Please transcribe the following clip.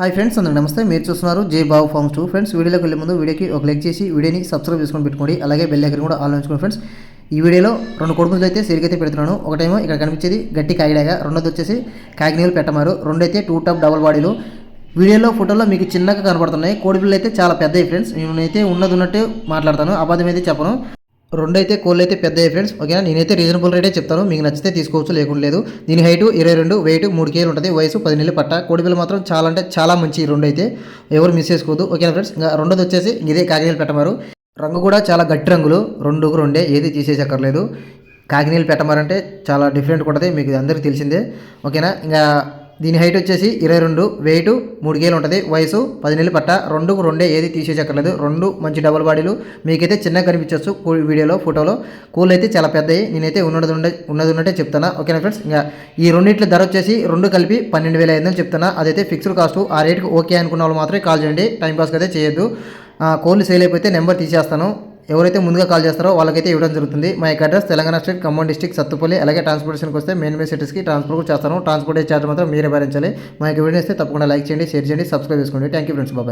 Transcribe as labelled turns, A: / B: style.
A: Hi friends అందరూ నమస్తే. మీరు చూస్తున్నారు జై బాబు ఫార్మ్స్ టూ ఫ్రెండ్స్ వీడియోలోకి వెళ్ళే ముందు వీడియోకి ఒక లైక్ చేసి వీడియోని సబ్స్క్రైబ్ చేసుకొని పెట్టుకోండి. అలాగే బెల్ ఐకన్ కూడా ఆలోచించుకోండి ఫ్రెండ్స్ ఈ వీడియోలో రెండు కొడుకులు అయితే సిరికైతే పెడుతున్నాను. ఒకటేమో ఇక్కడ కనిపించేది గట్టి కాగిడాగా రెండోది వచ్చేసి కాగినీలు పెట్టమారు రెండైతే టూ టాప్ డబల్ బాడీలు వీడియోలో ఫోటోలో మీకు చిన్నగా కనబడుతున్నాయి కోడిపిల్లలు అయితే చాలా పెద్దవి ఫ్రెండ్స్ నేనైతే ఉన్నది ఉన్నట్టు మాట్లాడతాను. అబద్ధం అయితే చెప్పను. రెండైతే కోళ్ళు అయితే పెద్దవి ఫ్రెండ్స్ ఓకేనా? నేనైతే రీజనబుల్ రేటే చెప్తాను. మీకు నచ్చితే తీసుకోవచ్చు లేకుండా లేదు. దీని హైట్ ఇరవై రెండు వెయిట్ మూడు కేలు ఉంటుంది. వయసు పది నెలలు పట్ట కోడిపిల్ల మాత్రం చాలా అంటే చాలా మంచి రెండు అయితే ఎవరు మిస్ చేసుకోవద్దు. ఓకేనా ఫ్రెండ్స్ ఇంకా రెండోది వచ్చేసి ఇదే కాకినీళ్ళు పెట్టమారు రంగు కూడా చాలా గట్టి రంగులు. రెండు రెండే ఏది తీసేసక్కర్లేదు. కాకినీళ్ళు పెట్టమారంటే చాలా డిఫరెంట్ ఉంటుంది. మీకు అందరికీ తెలిసిందే. ఓకేనా? ఇంకా దీని హైట్ వచ్చేసి ఇరవై రెండు వెయిట్ మూడుగేలు ఉంటుంది. వయసు పది నెలలు పట్ట రెండుకు రెండే ఏది తీసేసక్కర్లేదు రెండు మంచి డబుల్ బాడీలు మీకైతే చిన్నగా కనిపించవచ్చు కూ- వీడియోలో ఫోటోలో. కూల్ అయితే చాలా పెద్దవి నేనైతే ఉన్నది ఉండే ఉన్నది ఉన్నట్టే చెప్తాను ఓకేనా ఫ్రెండ్స్? ఇంకా ఈ రెండింటి ధర వచ్చేసి రెండు కలిపి పన్నెండు వేల ఐదు వందలు చెప్తాను అదైతే ఫిక్స్డ్ కాస్ట్ ఆ రేట్కి ఓకే అనుకున్న వాళ్ళు మాత్రమే కాల్ చేయండి. టైం పాస్కి అయితే చేయొద్దు. కోళ్ళు సేల్ అయిపోతే నెంబర్ తీసేస్తాను. ఎవరైతే ముందుగా కాల్ చేస్తారో వాళ్ళకైతే ఇవ్వడం జరుగుతుంది. మా యొక్క address Telangana state Khammam district Sathupalli అలాగే ట్రాన్స్పోర్టేషన్కి వస్తే మెయిన్ మెయిన్ సిటీస్కి ట్రాన్స్పోర్ట్ చేస్తాను. ట్రాన్స్పోర్టేషన్ ఛార్జ్ మాత్రం మీరే భరించాలి. మా యొక్క వీడియో ఇస్తే తప్పకుండా లైక్ చేయండి షేర్ చేయండి సబ్స్క్రైబ్ చేసుకోండి. థ్యాంక్ యూ ఫ్రెండ్స్ బాబాయ్